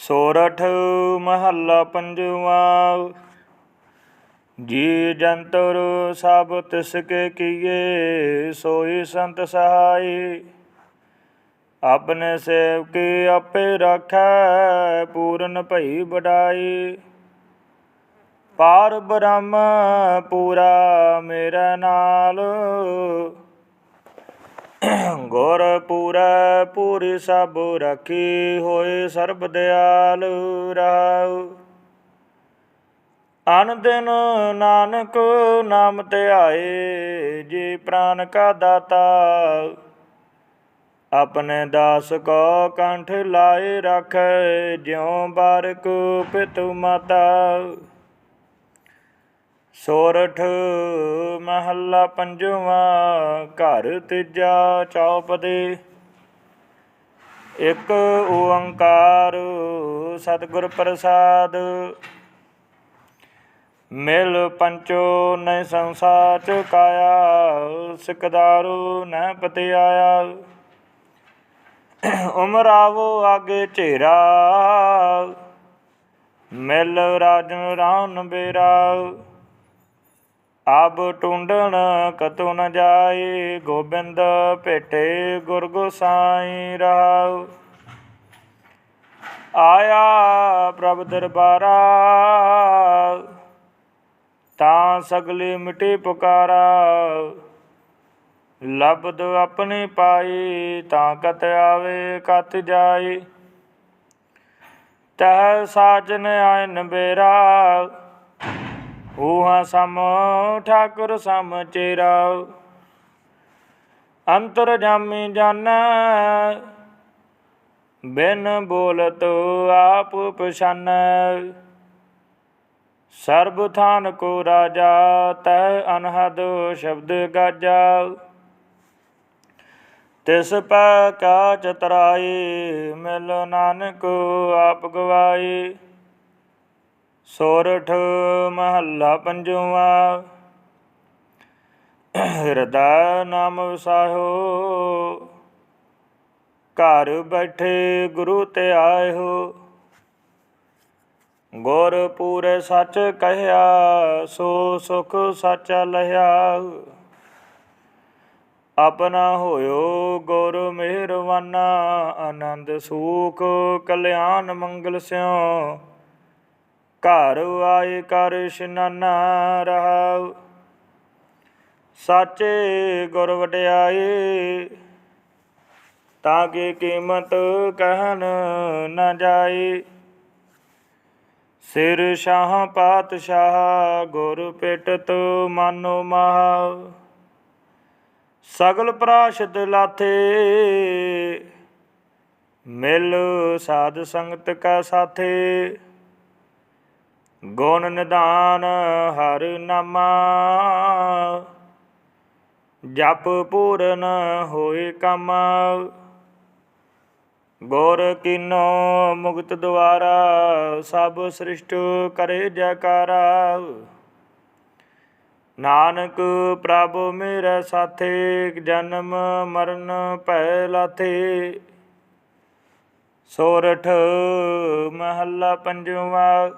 ਸੋਰਠ ਮਹੱਲਾ ਪੰਜਵਾ। ਜੀ ਜੰਤਰ ਸਭ ਤਿਸ ਕੇ ਕੀਏ, ਸੋਈ ਸੰਤ ਸਹਾਈ। ਆਪਣੇ ਸੇਵਕੀ ਆਪੇ ਰਾਖੈ, ਪੂਰਨ ਭਈ ਵਡਾਈ। ਪਾਰ ਬ੍ਰਹਮ ਪੂਰਾ ਮੇਰੇ ਨਾਲ। ਗੁਰ ਪੂਰੈ ਪੂਰੀ ਸਭ ਰਾਖੀ ਹੋਏ ਸਰਬ ਦਿਆਲ ਰਹਾਉ ਅਨ ਦਿਨ ਨਾਨਕ ਨਾਮ ਧਿਆਏ, ਜੀ ਪ੍ਰਾਨ ਕਾ ਦਾਤਾ। ਆਪਣੇ ਦਾਸ ਕੋ ਕੰਠ ਲਾਏ ਰੱਖੈ, ਜਿਉ ਬਾਰਕ ਪਿਤੁ ਮਾਤਾ। ਸੋਰਠ ਮਹੱਲਾ ਪੰਜਵਾ, ਘਰ ਤੀਜਾ ਚੌਪਦੇ। ਇੱਕ ਓੰਕਾਰ ਸਤਿਗੁਰ ਪ੍ਰਸਾਦ। ਮਿਲ ਪੰਚੋ ਨੈ ਸੰਸਾਰ ਚ ਕਾਇਆ, ਸਿਕਦਾਰੂ ਨੈ ਪਤਿ ਆਇਆ ਉਮਰਾਵੋ ਆਗੇ ਝੇਰਾ, ਮਿਲ ਰਾਜਨ ਰਾਨ ਬੇਰਾ। ਆਬ ਟੁੰਡਣ ਕਤੁ ਨ ਜਾਏ, ਗੋਬਿੰਦ ਭੇਟੇ ਗੁਰ ਗੋਸਾਈ ਰਹਾਉ ਆਇਆ ਪ੍ਰਭ ਦਰਬਾਰਾ, ਤਾਂ ਸਗਲੀ ਮਿਟੇ ਪੁਕਾਰਾ। ਲਬਦ ਆਪਣੀ ਪਾਈ, ਤਾਂ ਕਤ ਆਵੇ, ਕਤ ਜਾਈ। ਤਹ ਸਾਜਨ ਆਇਨ ਬੇਰਾ ਊਹਾ ਸਮ ਠਾਕੁਰ ਸਮ ਚੇਰਾ। ਅੰਤਰ ਜਾਮੀ ਜਾਣੈ ਬਿਨ ਬੋਲਤ ਆਪ ਪਛਾਨੈ। ਸਰਬ ਥਾਨ ਕੋ ਰਾਜਾ ਤੈ ਅਨਹਦ ਸ਼ਬਦ ਗਾਜਾ। ਤਿਸ ਪੈ ਕਾ ਚਤਰਾਈ ਮਿਲ ਨਾਨਕ ਆਪ ਗਵਾਏ ਸੋਰਠ ਮਹੱਲਾ ਪੰਜਵਾ। ਹਿਰਦਾ ਨਾਮ ਵਸਾਹੋ। ਘਰ ਬੈਠੇ ਗੁਰੂ ਤੇ ਆਇਓ। ਹੋ ਗੁਰ ਪੂਰੇ ਸੱਚ ਕਹਿਆ, ਸੋ ਸੁਖ ਸੱਚ ਲਹਿਆ ਆਪਣਾ ਹੋਇਓ ਗੁਰ ਮਿਹਰਵਾਨਾ ਆਨੰਦ ਸੂਖ ਕਲਿਆਣ ਮੰਗਲ ਸਿਓ। ਘਰ ਆਏ ਕਰ ਇਸ਼ਨਾਨਾ ਰਹਾਉ। ਸਾਚੇ ਗੁਰ ਵਡਿਆਈ ਤਾਂ ਕਿ ਕੀਮਤ ਕਹਿਣ ਨਾ ਜਾਏ। ਸਿਰ ਸ਼ਾਹ ਪਾਤਸ਼ਾਹ, ਗੁਰ ਪਿਟਤ ਮਾਨੋ ਮਹਾ। ਸਗਲ ਪ੍ਰਾਸ਼ਦ ਲਾਥੇ, ਮਿਲ ਸਾਧ ਸੰਗਤ ਕਾ ਸਾਥੇ। ਗੁਣ ਨਿਧਾਨ ਹਰ ਨਾਮਾ। ਜਪ ਪੂਰਨ ਹੋਏ ਕੰਮ। ਗੁਰ ਕੀਨੋ ਮੁਕਤ ਦੁਆਰਾ ਸਭ ਸ੍ਰਿਸ਼ਟ ਕਰੇ ਜੈਕਾਰਾ। ਨਾਨਕ ਪ੍ਰਭ ਮੇਰੇ ਸਾਥੇ, ਜਨਮ ਮਰਨ ਭੈ ਲਾਥੇ। ਸੋਰਠ ਮਹੱਲਾ ਪੰਜਵਾ।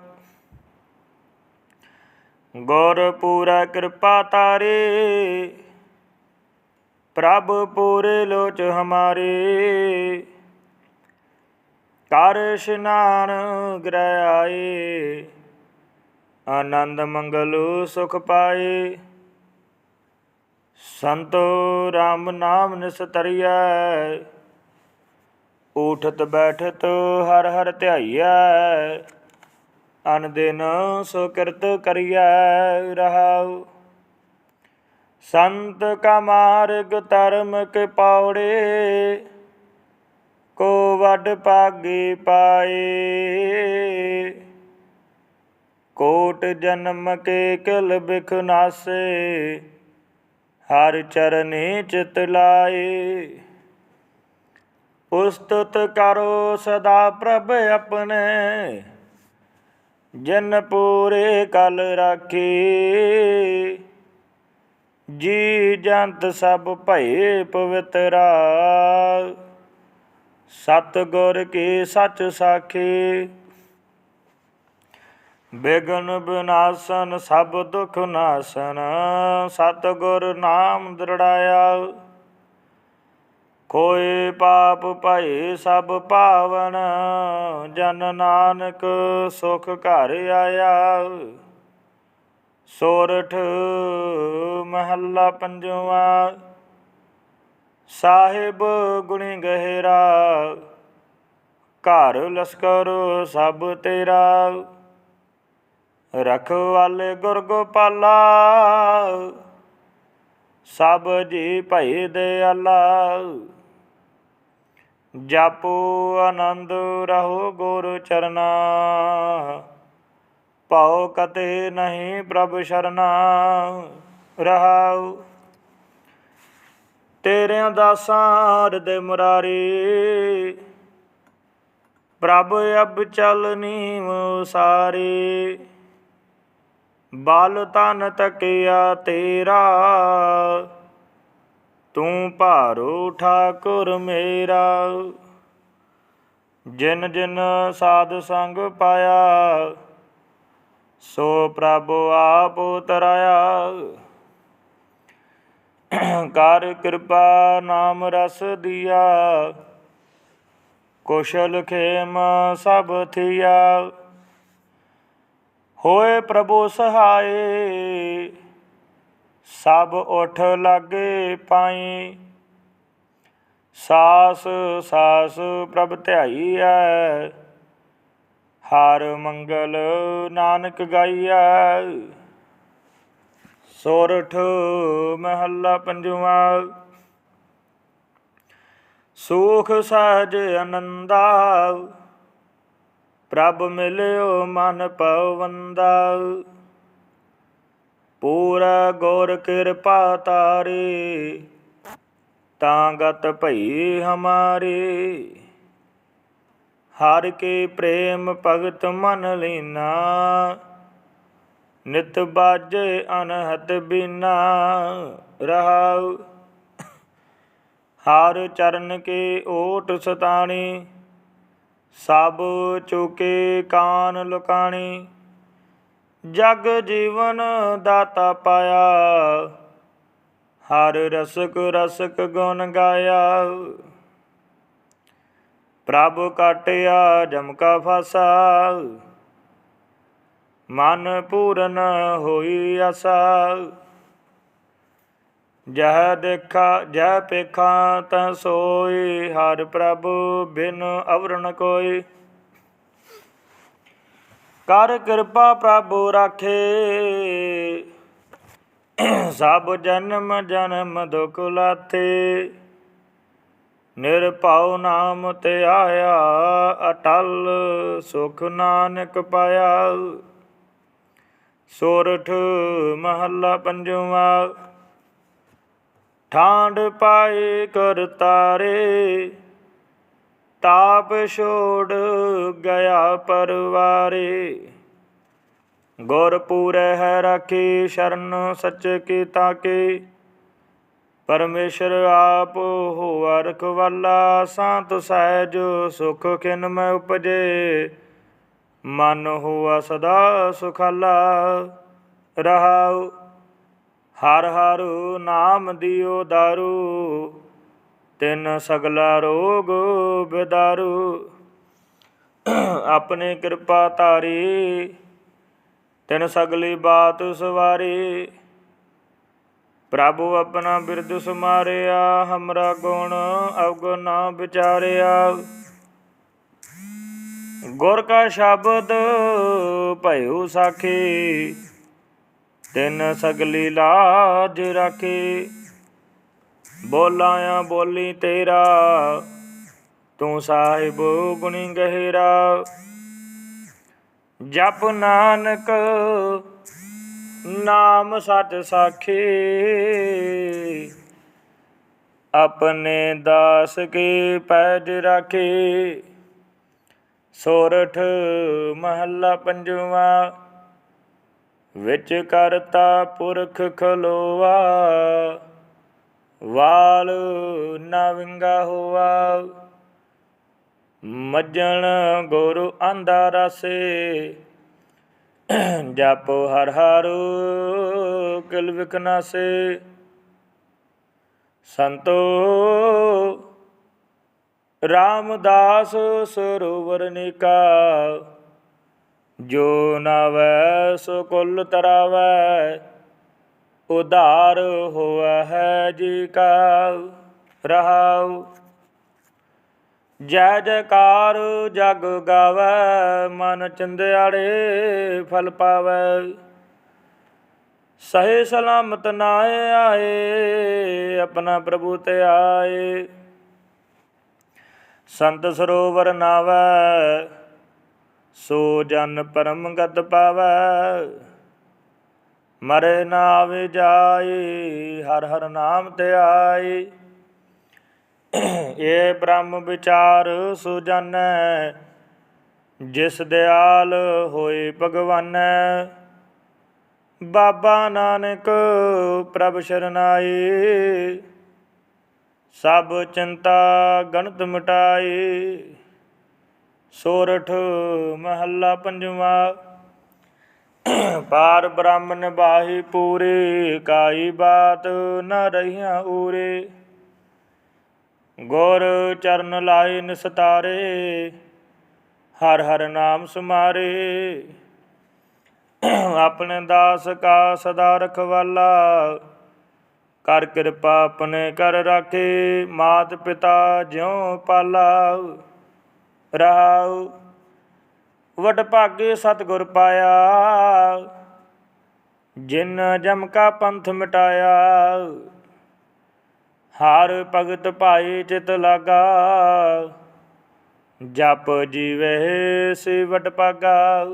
ਗੁਰ ਪੂਰਾ ਕਿਰਪਾ ਤਾਰੇ, ਪ੍ਰਭ ਪੂਰੇ ਲੋਚ ਹਮਾਰੇ। ਕਰ ਇਸ਼ਨਾਨ ਗ੍ਰਹਿ ਆਏ, ਆਨੰਦ ਮੰਗਲ ਸੁਖ ਪਾਏ। ਸੰਤੋ RAM ਨਾਮ ਨਿਸਤਰੀਐ ਉਠਤ ਬੈਠਤ ਹਰ ਹਰ ਧਿਆਈਐ। ਅਨ ਦਿਨ ਸੋ ਕਿਰਤ ਰਹਾਉ। ਸੰਤ ਕਾ ਮਾਰਗ ਧਰਮ ਕੇ ਪੌੜੇ ਕੋ ਵੱਡ ਪਾਗੇ ਪਾਏ। ਕੋਟ ਜਨਮ ਕੇ ਕਿਲ ਬਿਖ ਨਾਸੇ, ਹਰ ਚਰਨੇ ਚਿਤ ਲਾਏ। ਉਸਤਤ ਕਰੋ ਸਦਾ ਪ੍ਰਭ ਆਪਣੇ ਜਨ ਪੂਰੇ ਕਲ ਰਾਖੀ। ਜੀ ਜੰਤ ਸਭ ਭਏ ਪਵਿੱਤਰਾ ਸਤ ਗੁਰ ਕੀ ਸੱਚ ਸਾਖੀ। ਬੇਗਨ ਬਿਨਾਸਨ ਸਭ ਦੁਖ ਨਾਸਨ। ਸਤ ਗੁਰ ਨਾਮ ਦ੍ਰਿੜਾਇਆ। ਕੋਈ ਪਾਪ ਭਏ ਸਭ ਪਾਵਨ, ਜਨ ਨਾਨਕ ਸੁਖ ਘਰ ਆਇਆ। ਸੋਰਠ ਮਹੱਲਾ ਪੰਜਵਾ, ਸਾਹਿਬ ਗੁਣੀ ਗਹਿਰਾ, ਘਰ ਲਸਕਰ ਸਭ ਤੇਰਾ। ਰਖਵਾਲੇ ਗੁਰ ਗੋਪਾਲਾ ਸਭ ਜੀ ਭਈ ਦਿਆਲਾ। ਜਪੋ ਆਨੰਦ ਰਹੋ ਗੁਰ ਚਰਨਾ। ਭਾਉ ਕਤੇ ਨਹੀਂ ਪ੍ਰਭ ਸ਼ਰਨਾ। ਰਹਾਉ ਤੇਰਿਆਂ ਦਾਸਾਂ ਦੇ ਮੁਰਾਰੀ। ਪ੍ਰਭ ਅਬ ਚਲਨੀ ਸਾਰੇ ਬਲ ਤਨ ਤਕਿਆ ਤੇਰਾ। ਤੂੰ ਭਾਰੋ ਠਾਕੁਰ ਮੇਰਾ। ਜਿਨ ਜਿਨ ਸਾਧ ਸੰਗ ਪਾਇਆ, ਸੋ ਪ੍ਰਭ ਆਪ ਉਤਰਾਇਆ। ਕਰ ਕਿਰਪਾ ਨਾਮ ਰਸ ਦੀਆ, ਕੁਸ਼ਲ ਖੇਮ ਸਭ ਥੀਆ। ਹੋਏ ਪ੍ਰਭੂ ਸਹਾਏ ਸਭ ਉਠ ਲਾਗੇ ਪਾਈ। ਸਾਸ ਸਾਸ ਪ੍ਰਭ ਧਿਆਈ ਧਿਆਈਐ, ਹਰ ਮੰਗਲ ਨਾਨਕ ਗਾਈਐ। ਸੋਰਠ ਮਹੱਲਾ ਪੰਜਵਾ। ਸੁਖ ਸਹਜ ਆਨੰਦਾ, ਪ੍ਰਭ ਮਿਲਿਓ ਮਨ ਪਵੰਦਾ। ਪੂਰਾ ਗੁਰ ਕਿਰਪਾ ਤਾਰੇ, ਤਾਂ ਗਤ ਭਈ ਹਮਾਰੇ। ਹਰ ਕੇ ਪ੍ਰੇਮ ਭਗਤ ਮਨ ਲੀਨਾ, ਨਿਤ ਬਾਜੇ ਅਨਹਤ ਬਿਨਾ। ਰਹਾਉ, ਹਰ ਚਰਨ ਕੇ ਓਟ ਸਤਾਣੀ, ਸਭ ਚੁਕੇ ਕਾਨ ਲੁਕਾਣੀ। ਜਗ ਜੀਵਨ ਦਾਤਾ ਪਾਇਆ, ਹਰ ਰਸਕ ਰਸਕ ਗੁਣ ਗਾਇਆ। ਪ੍ਰਭ ਕਾਟਿਆ, ਜਮਕਾ ਫਸਾ, ਮਨ ਪੂਰਨ ਹੋਈ ਆਸਾ। ਜਹ ਦੇਖਾ, ਜਹ ਪੇਖਾ ਤਾ ਸੋਈ, ਹਰ ਪ੍ਰਭ ਬਿਨ ਅਵਰਣ ਕੋਈ। ਕਰ ਕਿਰਪਾ ਪ੍ਰਭੂ ਰਾਖੇ। ਸਭ ਜਨਮ ਜਨਮ ਦੁਖ ਲਾਤੇ। ਨਿਰਭਉ ਨਾਮ ਤੇ ਆਇਆ ਅਟਲ, ਸੁਖ ਨਾਨਕ ਪਾਇਆ। ਸੋਰਠ ਮਹੱਲਾ ਪੰਜਵਾ। ਠਾਂਡ ਪਾਏ ਕਰ ਤਾਰੇ। ਤਾਪ ਛੋੜ ਗਿਆ ਪਰਵਾਰੇ। ਗੁਰ ਪੂਰੈ ਹੈ ਰਾਖੀ, ਸ਼ਰਨ ਸੱਚ ਕੀ ਤਾਕੇ। ਪਰਮੇਸ਼ਰ ਆਪ ਹੋਆ ਰਖਵਾਲਾ, ਸਾਤ ਸਹਿਜ ਸੁਖ ਖਿਨ ਮੈਂ ਉਪਜੇ। ਮਨ ਹੋਆ ਸਦਾ ਸੁਖਾਲਾ, ਰਹਾਉ। ਹਰ ਹਰ ਨਾਮ ਦਿਓ ਦਾਰੂ। ਤਿਨ ਸਗਲਾ ਰੋਗ ਬਿਦਾਰੂ। ਆਪਣੇ ਕਿਰਪਾ ਧਾਰੀ, ਤਿਨ ਸਗਲੀ ਬਾਤ ਸਵਾਰੀ। ਪ੍ਰਭੂ ਆਪਣਾ ਬਿਰਦ ਸਮਾਰਿਆ, ਹਮਰਾ ਗੁਣ ਅਵਗੁਣ ਨਾ ਵਿਚਾਰਿਆ। ਗੁਰ ਕਾ ਸ਼ਬਦ ਭਇਓ ਸਾਖੀ, ਤਿਨ ਸਗਲੀ ਲਾਜ ਰਾਖੇ। ਬੋਲਾਇਆ ਬੋਲੀ ਤੇਰਾ, ਤੂੰ ਸਾਹਿਬ ਗੁਣੀ ਗਹਿਰਾ। ਜਪ ਨਾਨਕ ਨਾਮ ਸਤ ਸਾਖੀ, ਆਪਣੇ ਦਾਸ ਕੇ ਪੈਜ ਰਾਖੇ। ਸੋਰਠ ਮਹੱਲਾ ਪੰਜਵਾ, ਵਿੱਚ ਕਰਤਾ ਪੁਰਖ ਖਲੋਆ। ਵਾਲ ਨਾ ਵਿੰਗਾ ਹੋਆ। ਮੱਜਣ ਗੁਰੂ ਆਂਦਾ ਰਸੇ। ਜਪੋ ਹਰ ਹਰ ਕਿਲ ਵਿਕਨਾਸੇ ਸੰਤੋ ਰਾਮਦਾਸ ਸਰੋਵਰ ਨਿਕਾ। ਜੋ ਨਾਵੈ ਸੋ ਕੁਲ ਤਰਾਵੈ। ਉਧਾਰ ਹੋਆ ਹੈ ਜੀ ਕਾ ਰਹਾਉ। ਜੈ ਜੈਕਾਰ ਜਗ ਗਾਵੈ, ਮਨ ਚੰਦਿਆੜੇ ਫਲ ਪਾਵੈ। ਸਹੇ ਸਲਾਮਤ ਨਾਏ ਆਏ, ਆਪਣਾ ਪ੍ਰਭੂ ਤੇ ਆਏ। ਸੰਤ ਸਰੋਵਰ ਨਾਵੈ, ਸੋ ਜਨ ਪਰਮ ਗਤ ਪਾਵੈ। ਮਰੇ ਨਾ ਆਵੇ ਜਾਏ ਹਰ ਹਰ ਨਾਮ ਤੇ ਆਏ ਇਹ ਬ੍ਰਹਮ ਵਿਚਾਰ ਸੁਜਾਨੈ, ਜਿਸ ਦਿਆਲ ਹੋਏ ਭਗਵਾਨੈ। ਬਾਬਾ ਨਾਨਕ ਪ੍ਰਭ ਸ਼ਰਨਾਏ ਸਭ ਚਿੰਤਾ ਗਣਤ ਮਿਟਾਏ ਸੋਰਠ ਮਹੱਲਾ ਪੰਜਵਾ ਪਾਰ ਬ੍ਰਹਮ ਨਿਬਾਹੀ ਪੂਰੇ ਕਾਈ ਬਾਤ ਨ ਰਹੀਆਂ ਊਰੇ ਗੁਰ ਚਰਨ ਲਾਏ ਨਿਸਤਾਰੇ, ਹਰ ਹਰ ਨਾਮ ਸੁਮਾਰੇ। ਆਪਣੇ ਦਾਸ ਕਾ ਸਦਾ ਰਖਵਾਲਾ, ਕਰ ਕਿਰਪਾ ਆਪਣੇ ਕਰ ਰਾਖੇ। ਮਾਤ ਪਿਤਾ ਜਿਉ ਪਾਲਾ, ਰਹਾਉ ਵਡ ਭਾਗੇ ਸਤਿਗੁਰ ਪਾਇਆ। ਜਿਨ ਜਮ ਕਾ ਪੰਥ ਮਿਟਾਇਆ, ਹਰ ਭਗਤ ਭਾਈ ਚਿਤ ਲਾਗਾ। ਜਪ ਜੀਵੇ ਸੇ ਵਡ ਪਾਗਾ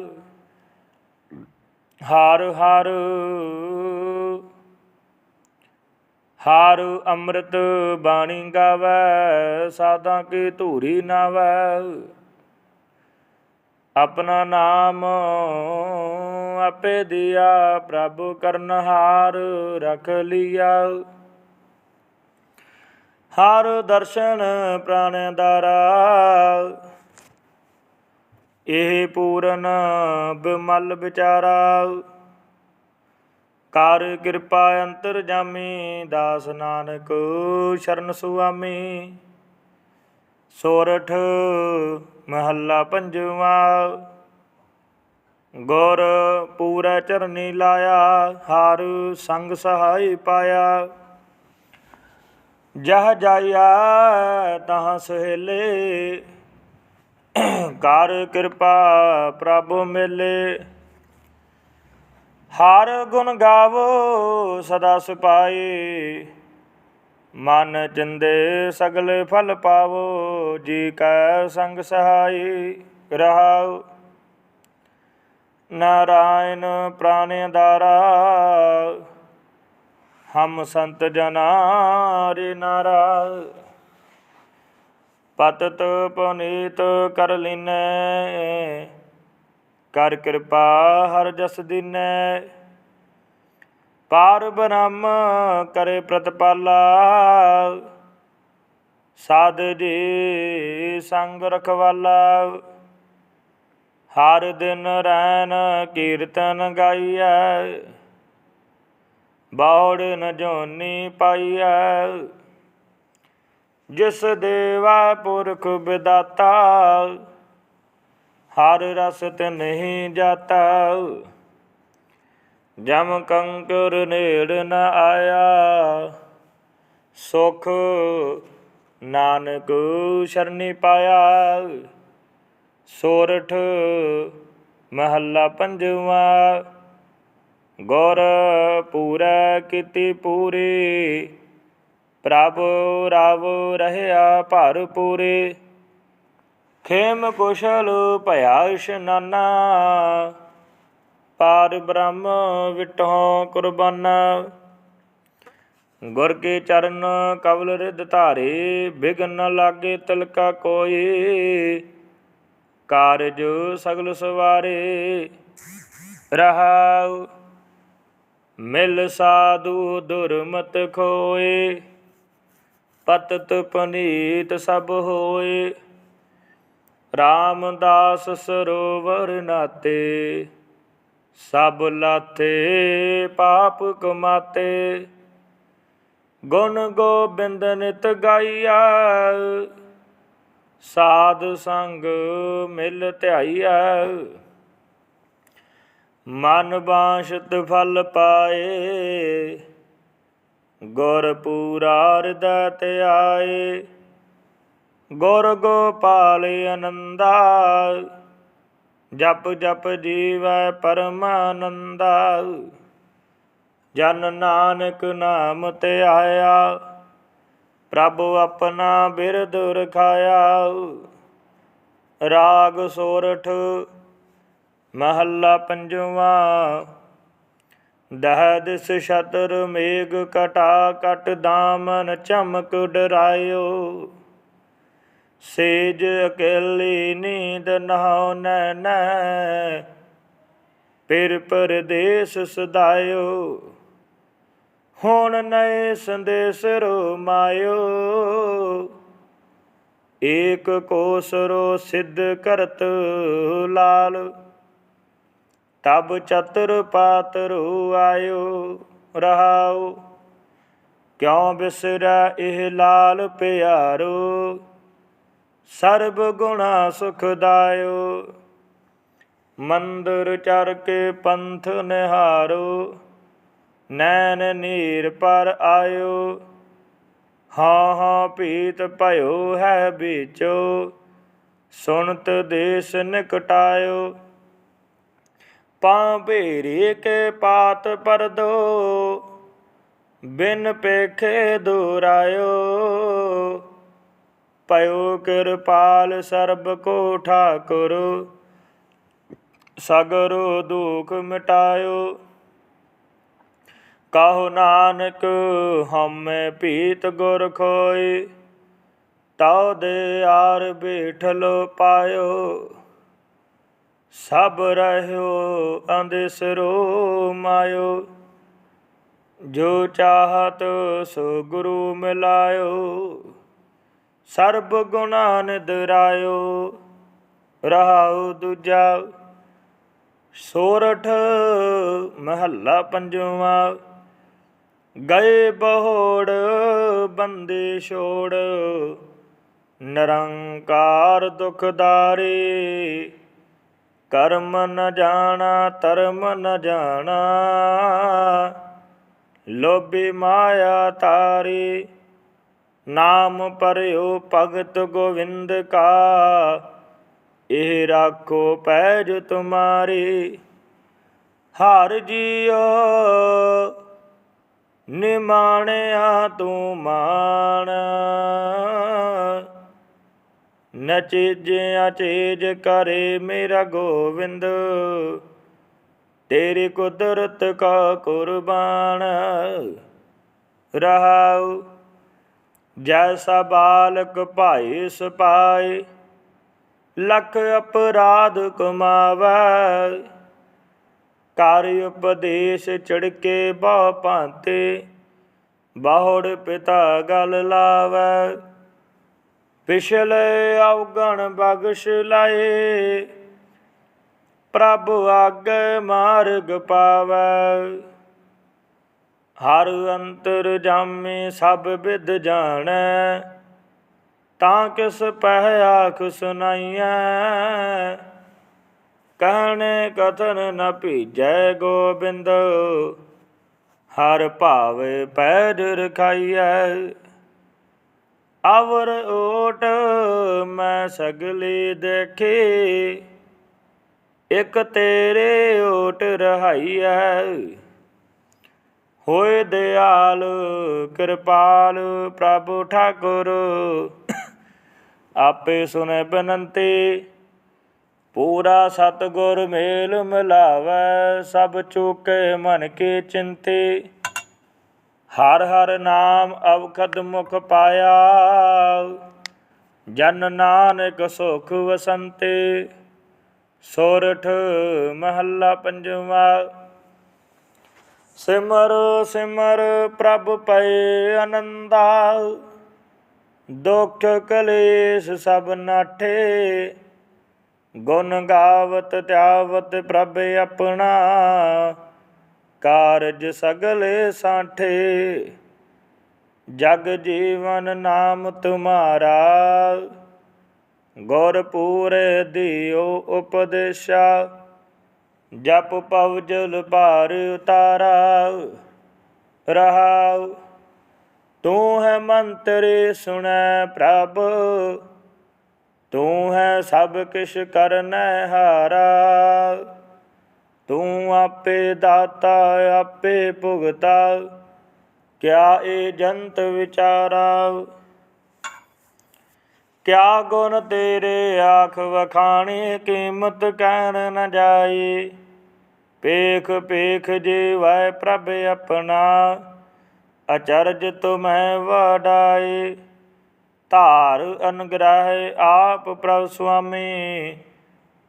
ਹਰ ਹਰ। ਹਰ ਅੰਮ੍ਰਿਤ ਬਾਣੀ ਗਾਵੇ, ਸਾਧਾਂ ਕੀ ਧੂਰੀ ਨਾਵੇ। ਆਪਣਾ ਨਾਮ ਆਪੇ ਦਿਆ, ਪ੍ਰਭ ਕਰਨਹਾਰ ਰਖ ਲਿਆ। ਹਰ ਦਰਸ਼ਨ ਪ੍ਰਾਣ ਦਾਰਾ ਇਹ ਪੂਰਨ ਬਿਮਲ ਵਿਚਾਰਾ। ਕਰ ਕਿਰਪਾ ਅੰਤਰ ਜਾਮੀ, ਦਾਸ ਨਾਨਕ ਸ਼ਰਨ ਸੁਆਮੀ। ਸੋਰਠ ਮਹੱਲਾ ਪੰਜਵਾ। ਗੁਰ ਪੂਰਾ ਚਰਨੀ ਲਾਇਆ, ਹਰ ਸੰਗ ਸਹਾਈ ਪਾਇਆ। ਜਹ ਜਾਇਆ ਤਹਾਂ ਸਹੇਲੇ ਕਰ ਕਿਰਪਾ ਪ੍ਰਭ ਮਿਲੇ। ਹਰ ਗੁਣ ਗਾਵੋ ਸਦਾ ਸੁਪਾਈ ਮਨ ਜਿੰਦੇ ਸਗਲੇ ਫਲ ਪਾਵੋ, ਜੀ ਕੈ ਸੰਗ ਸਹਾਈ ਰਹਾਉ। ਨਾਰਾਇਣ ਪ੍ਰਾਨੇ ਦਾਰਾ ਹਮ ਸੰਤ ਜਨਾ ਰੇ ਨਾਰਾ। ਪਤਤ ਪੁਨੀਤ ਕਰ ਲਿਨੈ, ਕਰ ਕਿਰਪਾ ਹਰ ਜਸ ਦਿਨੈ। ਪਾਰ ਬ੍ਰਹਮ ਕਰੇ ਪ੍ਰਤਪਾਲਾ, ਸਾਧ ਜੀ ਸੰਗ ਰਖਵਾਲਾ। ਹਰ ਦਿਨ ਰੈਨ ਕੀਰਤਨ ਗਾਈਐ, ਬਾੜ ਨ ਜੋਨੀ ਪਾਈਐ। ਜਿਸ ਦੇਵਾ ਪੁਰਖ ਵਿਦਾਤਾ ਹਰ ਰਸ ਤੇ ਨਹੀਂ ਜਾਤਾ। ਜਮ ਕੰਕਰ ਨੇੜ ਨ ਆਇਆ, ਸੁਖ ਨਾਨਕ ਸ਼ਰਨੀ ਪਾਇਆ। ਸੋਰਠ ਮਹੱਲਾ ਪੰਜਵਾ, ਗੁਰ ਪੂਰਾ ਕੀਤੀ ਪੂਰੀ, ਪ੍ਰਭ ਰਵ ਰਹਿਆ ਭਰ ਪੂਰੇ। ਖੇਮ ਕੁਸ਼ਲ ਭਇਆ ਇਸ਼ਨਾਨਾ ਪਾਰ ਬ੍ਰਹਮ ਵਿਟਹੁ ਕੁਰਬਾਨ। ਗੁਰ ਕੇ ਚਰਨ ਕਵਲ ਰਿਦ ਧਾਰੇ, ਬਿਗਨ ਲਾਗੇ ਤਿਲਕਾ ਕੋਈ ਕਾਰਜ ਸਗਲ ਸਵਾਰੇ, ਰਹਾਉ ਮਿਲ ਸਾਧੂ ਦੁਰਮਤ ਖੋਏ। ਪਤਤ ਪਨੀਤ ਸਭ ਹੋਏ, ਰਾਮਦਾਸ ਸਰੋਵਰ ਨਾਤੇ। ਸਭ ਲਾਥੇ ਪਾਪ ਕਮਾਤੇ। ਗੁਣ ਗੋਬਿੰਦ ਨਿਤ ਗਾਈਆ। ਸਾਧ ਸੰਗ ਮਿਲ ਧਿਆਈਆ। ਮਨ ਬਾਸ਼ਤ ਫਲ ਪਾਏ। ਗੁਰ ਪੂਰਾ ਹਿਰਦੈ ਤੇ ਆਏ ਗੁਰ ਗੋਪਾਲ ਅਨੰਦਾ ਜਪ ਜਪ ਜੀਵੈ ਪਰਮਾਨੰਦਾ। ਜਨ ਨਾਨਕ ਨਾਮ ਤੇ ਆਇਆ। ਪ੍ਰਭ ਆਪਣਾ ਬਿਰਦ ਰਖਾਇਆ। ਰਾਗ ਸੋਰਠ ਮਹੱਲਾ ਪੰਜਵਾ। ਦਹ ਦਿਸ ਛਤਰ ਮੇਘ ਕਟਾ ਕਟ ਦਾਮਨ ਚਮਕ ਡਰਾਇਓ। ਸੇਜ ਅਕੇਲੀ ਨੀਂਦ ਨਹਾਉ ਨੈਣੈ, ਪਿਰ ਪਰਦੇਸ ਸਦਾਇਓ। ਹੁਣ ਨਏ ਸੰਦੇਸ ਰੋ ਮਾਇਓ। ਏਕ ਕੋਸਰੋ ਸਿੱਧ ਕਰਤ ਲਾਲ, ਤਬ ਚਤੁਰ ਪਾਤਰੂ ਆਇਓ ਰਹਾਓ ਕਿਉ ਬਿਸਰੈ ਇਹ ਲਾਲ ਪਿਆਰੋ? ਸਰਬ ਗੁਣਾ ਸੁਖਦਾਇਓ ਮੰਦਰ ਚਰ ਕੇ ਪੰਥ ਨਿਹਾਰੋ। ਨੈਣ ਨੀਰ ਪਰ ਆਇਓ। ਹਾਂ ਹਾਂ ਪੀਤ ਭਇਓ ਹੈ ਵਿਚੋ ਸੁਣਤ ਦੇਸ ਨਿਕਟਾਇਓ। ਪਾਂ ਭੇਰੀ ਕੇ ਪਾਤ ਪਰਦੋ। ਬਿਨ ਪੇਖੇ ਦੁਰਾਇਓ। ਪਇਓ ਕਿਰਪਾਲ ਸਰਬ ਕੋ ਠਾਕੁਰ, ਸਗਰੋ ਦੁਖ ਮਿਟਾਇਓ। ਕਹੋ ਨਾਨਕ ਹਮੇ ਪੀਤ ਗੁਰ ਖੋਏ, ਤਉ ਦੇ ਆਰ ਬੈਠਲੋ ਪਾਇਓ। ਸਭ ਰਹਿਓ ਅੰਦਿਸਰੋ ਮਾਇਓ, ਜੋ ਚਾਹਤ ਸੋ ਗੁਰੂ ਮਿਲਾਇਓ। ਸਰਬ ਗੁਣਾ ਨਿਦਰਾਇਓ ਰਹਾਉ ਦੂਜਾ। ਸੋਰਠ ਮਹੱਲਾ ਪੰਜਵਾ, ਗਏ ਬਹੋੜ ਬੰਦੇ ਛੋੜ। ਨਿਰੰਕਾਰ ਦੁਖਦਾਰੇ ਕਰਮ ਨ ਜਾਣਾ, ਧਰਮ ਨ ਜਾਣਾ। ਲੋਭੀ ਮਾਇਆ ਤਾਰੀ ਨਾਮ ਪਰਿਓ ਭਗਤ ਗੋਵਿੰਦ ਕਾ। ਇਹ ਰਾਖੋ ਪੈਜ ਤੁਮਾਰੀ, ਹਰ ਜੀਓ। ਨਿਮਾਣਿਆ ਤੂੰ ਮਾਣ। ਨਚੇਜਿਆ ਚੇਜ ਕਰੇ ਮੇਰਾ ਗੋਵਿੰਦ। ਤੇਰੀ ਕੁਦਰਤ ਕਾ ਕੁਰਬਾਨ। ਰਹਾਉ ਜੈਸਾ ਬਾਲਕ ਭਾਈ ਸਪਾਏ ਲਖ ਅਪਰਾਧ ਕਮਾਵੈ। ਕਰ ਉਪਦੇਸ਼ ਚੜਕੇ ਬਹੁ ਭਾਂਤੇ, ਬਾਹੜ ਪਿਤਾ ਗਲ ਲਾਵੈ। ਪਿਛਲੇ ਔਗਣ ਬਗਸ਼ ਲਾਏ, ਪ੍ਰਭ ਆਗੇ ਮਾਰਗ ਪਾਵੈ। ਹਰ ਅੰਤਰ ਜਾਮੇ ਸਭ ਵਿਦ ਜਾਣੈ, ਤਾਂ ਕਿਸ ਪਹਿ ਆਖ ਸੁਨਾਈਐ? ਕਹਿਣੇ ਕਥਨ ਨ ਭੀਜੈ ਗੋਬਿੰਦ, ਹਰ ਭਾਵੇ ਪੈਜ ਰਖਾਈਐ। ਅਵਰ ਓਟ ਮੈਂ ਸਗਲੇ ਦੇਖੇ, ਇਕ ਤੇਰੇ ਓਟ ਰਹਾਈਐ। ਹੋਏ ਦਿਆਲ, ਕਿਰਪਾਲ ਪ੍ਰਭ ਠਾਕੁਰ। ਆਪੇ ਸੁਨੇ ਬਨੰਤੀ, ਪੂਰਾ ਸਤਗੁਰ ਮੇਲ ਮਿਲਾਵੈ, ਸਭ ਚੁਕੇ ਮਨ ਕੇ ਚਿੰਤੇ। ਹਰ ਹਰ ਨਾਮ ਅਵਖਦ ਮੁਖ ਪਾਇਆ, ਜਨ ਨਾਨਕ ਸੁਖ ਵਸੰਤੇ। ਸੋਰਠ ਮਹੱਲਾ ਪੰਜਵਾ ਸਿਮਰ ਸਿਮਰ ਪ੍ਰਭ ਪਏ ਆਨੰਦਾ ਦੁਖ ਕਲੇਸ਼ ਸਭ ਨਾਠੇ। ਗੁਣ ਗਾਵਤ ਧਿਆਵਤ ਪ੍ਰਭ ਆਪਣਾ, ਕਾਰਜ ਸਗਲੇ ਸਾਠੇ। ਜਗ ਜੀਵਨ ਨਾਮ ਤੁਮਾਰਾ, ਗੁਰ ਪੂਰੇ ਦਿਓ ਉਪਦੇਸ਼ਾ। ਜਪ ਪਵ ਜਲ ਭਾਰ ਉਤਾਰਾ, ਰਹਾਉ। ਤੂੰ ਹੈ ਮੰਤਰੀ ਸੁਣੈ ਪ੍ਰਭ, ਤੂੰ ਹੈ ਸਭ ਕਿਛ ਕਰਨੈ ਹਾਰਾ। ਤੂੰ ਆਪੇ ਦਾਤਾ, ਆਪੇ ਭੁਗਤਾ, ਕਿਆ ਇਹ ਜੰਤ ਵਿਚਾਰਾ। ਕਿਆ ਗੁਣ ਤੇਰੇ ਆਖ ਵਖਾਣੇ, ਕੀਮਤ ਕਹਿਣ ਨ ਜਾਏ ਪੇਖ ਪੇਖ ਜੀਵੈ ਪ੍ਰਭ ਆਪਣਾ, ਅਚਰਜ ਤੁਮੈ ਵਡਾਏ ਧਾਰ ਅਨਗ੍ਰਹਿ ਆਪ ਪ੍ਰਭ ਸੁਆਮੀ,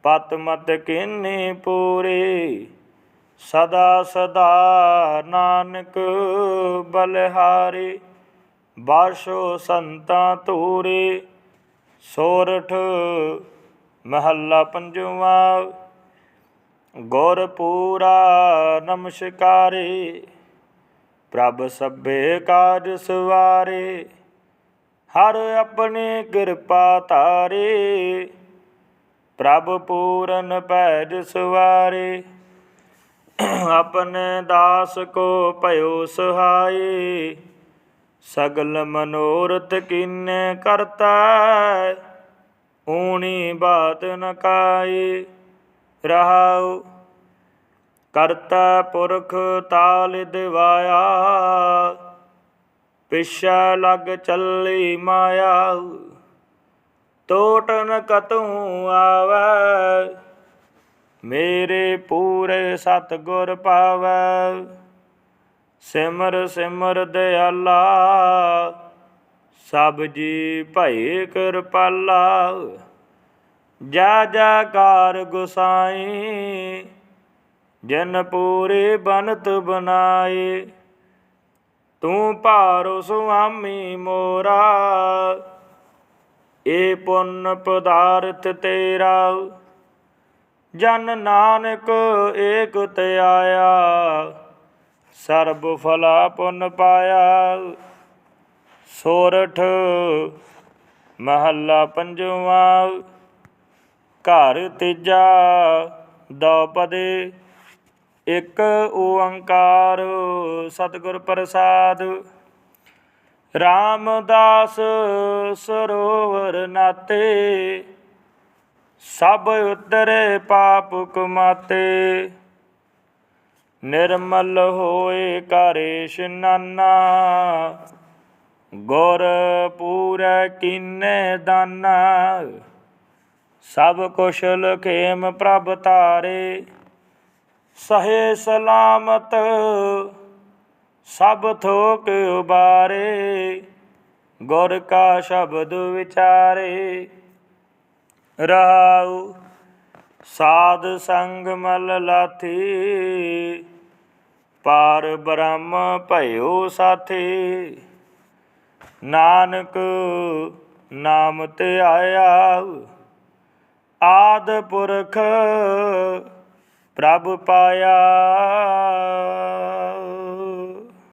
ਪਤ ਮਤ ਕੀਨੀ ਪੂਰੀ। ਸਦਾ ਸਦਾ ਨਾਨਕ ਬਲਿਹਾਰੀ ਬਾਸ਼ੋ ਸੰਤਾਂ ਧੂਰੀ। ਸੋਰਠ ਮਹੱਲਾ ਪੰਜਵਾ ਗੁਰ ਪੂਰਾ ਨਮਸਕਾਰੇ। ਪ੍ਰਭ ਸਭੇ ਕਾਜ ਸਵਾਰੇ, ਹਰ ਆਪਣੀ ਕਿਰਪਾ ਧਾਰੇ। ਪ੍ਰਭ ਪੂਰਨ ਪੈਜ ਸਵਾਰੇ, ਆਪਣੇ ਦਾਸ ਕੋ ਭਇਓ ਸਹਾਈ ਸਗਲ ਮਨੋਰਥ ਕੀਨੇ ਕਰਤਾ? ਊਣੀ ਬਾਤ ਨ ਕਾਈ ਰਹਾਉ। ਕਰਤਾ ਪੁਰਖ ਤਾਲ ਦਿਵਾਇਆ। ਪਿਛਾ ਲਗ ਚੱਲੀ ਮਾਇਆ ਤੋਟਨ ਕਤੂ ਆਵੈ। ਮੇਰੇ ਪੂਰੇ ਸਤ ਗੁਰ ਪਾਵੈ। ਸਿਮਰ ਸਿਮਰ ਦਿਆਲਾ, ਸਭ ਜੀ ਭਏ ਕਿਰਪਾਲਾ। ਜਾ ਜਾਕਾਰ ਗੁਸਾਈ, ਜਨ ਪੂਰੇ ਬਨਤ ਬਨਾਏ ਤੂੰ ਭਾਰੋ ਸੁਆਮੀ ਮੋਰਾ, ਏ ਪੁੰਨ ਪਦਾਰਥ ਤੇਰਾ। ਜਨ ਨਾਨਕ ਏਕ ਧਿਆਇਆ ਸਰਬ ਫਲਾ ਪੁੰਨ ਪਾਇਆ। ਸੋਰਠ ਮਹੱਲਾ ਪੰਜਵਾ। ਘਰ ਤੀਜਾ ਦਉਪਦੇ ਇਕ ਓੰਕਾਰ ਸਤਿਗੁਰ ਪ੍ਰਸਾਦ। ਰਾਮਦਾਸ ਸਰੋਵਰ ਨਾਤੇ। ਸਭ ਉਤਰੇ ਪਾਪ ਕੁਮਾਤੇ। ਨਿਰਮਲ ਹੋਏ ਘਰ ਇਸ਼ਨਾਨਾ ਗੁਰ ਪੂਰੈ ਕੀਨੇ ਦਾਨਾ। ਸਭ ਕੁਸ਼ਲ ਖੇਮ ਪ੍ਰਭ ਤਾਰੇ ਸਹੇ ਸਲਾਮਤ, ਸਭ ਥੋਕ ਉਬਾਰੇ। ਗੁਰ ਕਾ ਸ਼ਬਦ ਵਿਚਾਰੇ, ਰਹਾਉ ਸਾਧ ਸੰਗ ਮਲ ਲਾਥੀ, ਪਾਰ ਬ੍ਰਹਮ ਭਇਓ ਸਾਥੀ। ਨਾਨਕ ਨਾਮ ਤੇ ਆਇਆ, ਆਦ ਪੁਰਖ ਪ੍ਰਭ ਪਾਇਆ।